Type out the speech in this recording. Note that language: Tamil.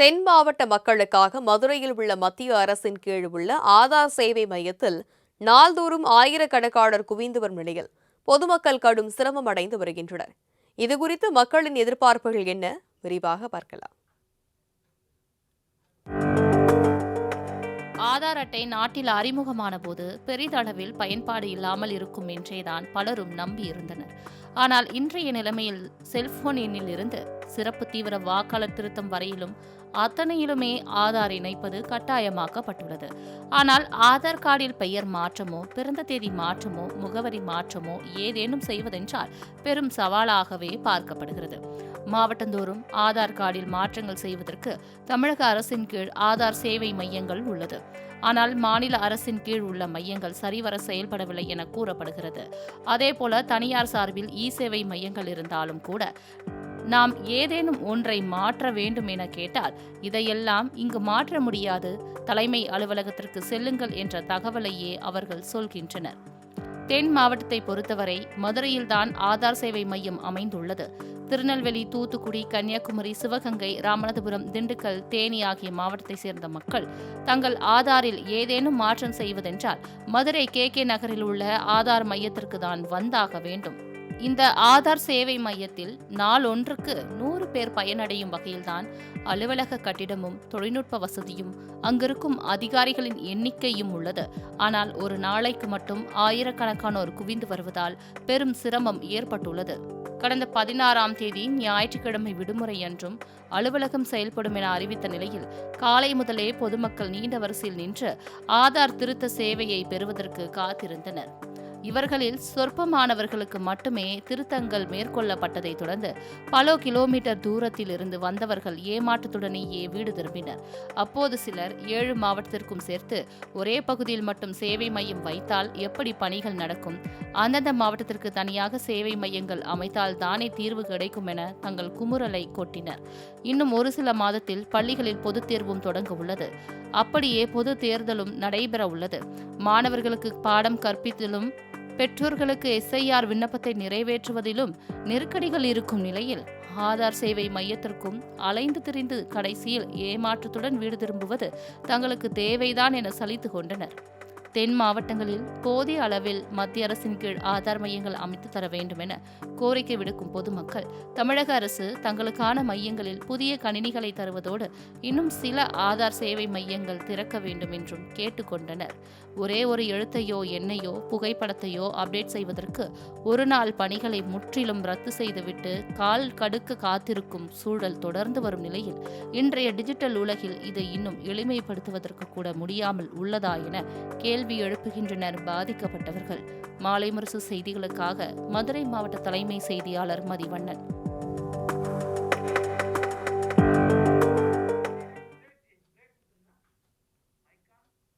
தென் மாவட்ட மக்களுக்காக மதுரையில் உள்ள மத்திய அரசின் கீழ் உள்ள ஆதார் சேவை மையத்தில் நாள்தோறும் ஆயிரக்கணக்கானோர் குவிந்து வரும் நிலையில் பொதுமக்கள் கடும் சிரமம் அடைந்து வருகின்றனர். இதுகுறித்து மக்களின் எதிர்பார்ப்புகள் என்ன? விரிவாக பார்க்கலாம். ஆதார் அட்டை நாட்டில் அறிமுகமான போது பெரிதளவில் பயன்பாடு இல்லாமல் இருக்கும் என்றேதான் பலரும் நம்பியிருந்தனர். ஆனால் இன்றைய நிலைமையில் செல்போன் எண்ணில் இருந்து சிறப்பு தீவிர வாக்காளர் திருத்தம் வரையிலும் அத்தனையிலுமே ஆதார் இணைப்பது கட்டாயமாக்கப்பட்டுள்ளது. ஆனால் ஆதார் கார்டில் பெயர் மாற்றமோ பிறந்த தேதி மாற்றமோ முகவரி மாற்றமோ ஏதேனும் செய்வதென்றால் பெரும் சவாலாகவே பார்க்கப்படுகிறது. மாவட்டந்தோறும் ஆதார் கார்டில் மாற்றங்கள் செய்வதற்கு தமிழக அரசின் கீழ் ஆதார் சேவை மையங்கள் உள்ளது. ஆனால் மாநில அரசின் கீழ் உள்ள மையங்கள் சரிவர செயல்படவில்லை என கூறப்படுகிறது. அதேபோல தனியார் சார்பில் இ சேவை மையங்கள் இருந்தாலும் கூட நாம் ஏதேனும் ஒன்றை மாற்ற வேண்டும் என கேட்டால் இதையெல்லாம் இங்கு மாற்ற முடியாது. தலைமை அலுவலகத்திற்கு செல்லுங்கள் என்ற தகவலையே அவர்கள் சொல்கின்றனர். தென் மாவட்டத்தை பொறுத்தவரை மதுரையில்தான் ஆதார் சேவை மையம் அமைந்துள்ளது. திருநெல்வேலி தூத்துக்குடி கன்னியாகுமரி சிவகங்கை ராமநாதபுரம் திண்டுக்கல் தேனி ஆகிய மாவட்டத்தை சேர்ந்த மக்கள் தங்கள் ஆதாரில் ஏதேனும் மாற்றம் செய்வதென்றால் மதுரை கே கே நகரில் உள்ள ஆதார் மையத்திற்கு தான் வந்தாக வேண்டும். இந்த ஆதார் சேவை மையத்தில் நாளொன்றுக்கு நூறு பேர் பயனடையும் வகையில்தான் அலுவலக கட்டிடமும் தொழில்நுட்ப வசதியும் அங்கிருக்கும் அதிகாரிகளின் எண்ணிக்கையும் உள்ளது. ஆனால் ஒரு நாளைக்கு மட்டும் ஆயிரக்கணக்கானோர் குவிந்து வருவதால் பெரும் சிரமம் ஏற்பட்டுள்ளது. கடந்த பதினாறாம் தேதி ஞாயிற்றுக்கிழமை விடுமுறை என்றும் அலுவலகம் செயல்படும் என அறிவித்த நிலையில் காலை முதலே பொதுமக்கள் நீண்ட வரிசையில் நின்று ஆதார் திருத்த சேவையை பெறுவதற்கு காத்திருந்தனர். இவர்களில் சொற்பமானவர்களுக்கு மட்டுமே திருத்தங்கள் மேற்கொள்ளப்பட்டதை தொடர்ந்து பல கிலோமீட்டர் தூரத்தில் இருந்து வந்தவர்கள் ஏமாற்றத்துடனேயே வீடு திரும்பினர். அப்போது சிலர் ஏழு மாவட்டத்திற்கும் சேர்த்து ஒரே பகுதியில் மட்டும் சேவை மையம் வைத்தால் எப்படி பணிகள் நடக்கும்? அந்தந்த மாவட்டத்திற்கு தனியாக சேவை மையங்கள் அமைத்தால் தானே தீர்வு கிடைக்கும் என தங்கள் குமுறலை கொட்டினர். இன்னும் ஒரு சில மாதத்தில் பள்ளிகளில் பொதுத் தேர்வும் தொடங்க உள்ளது. அப்படியே பொது தேர்தலும் நடைபெற உள்ளது. மாணவர்களுக்கு பாடம் கற்பித்தலும் பெற்றோர்களுக்கு எஸ்ஐஆர் விண்ணப்பத்தை நிறைவேற்றுவதிலும் நெருக்கடிகள் இருக்கும் நிலையில் ஆதார் சேவை மையத்திற்கும் அலைந்து திரிந்து கடைசியில் ஏமாற்றத்துடன் வீடு திரும்புவது தங்களுக்கு தேவைதான் என சலித்து கொண்டனர். தென் மாவட்டங்களில் போதிய அளவில் மத்திய அரசின் கீழ் ஆதார் மையங்கள் அமைத்து தர வேண்டும் என கோரிக்கை விடுக்கும் பொதுமக்கள் தமிழக அரசு தங்களுக்கான மையங்களில் புதிய கணினிகளை தருவதோடு இன்னும் சில ஆதார் சேவை மையங்கள் திறக்க வேண்டும் என்றும் கேட்டுக்கொண்டனர். ஒரே ஒரு எழுத்தையோ எண்ணையோ புகைப்படத்தையோ அப்டேட் செய்வதற்கு ஒரு நாள் பணிகளை முற்றிலும் ரத்து செய்துவிட்டு கால் கடுக்க காத்திருக்கும் சூழல் தொடர்ந்து வரும் நிலையில் இன்றைய டிஜிட்டல் உலகில் இதை இன்னும் எளிமைப்படுத்துவதற்கு கூட முடியாமல் உள்ளதா என கேள்வி எழுப்புகின்றனர் பாதிக்கப்பட்டவர்கள். மாலை முரசு செய்திகளுக்காக மதுரை மாவட்ட தலைமை செய்தியாளர் மதிவண்ணன்.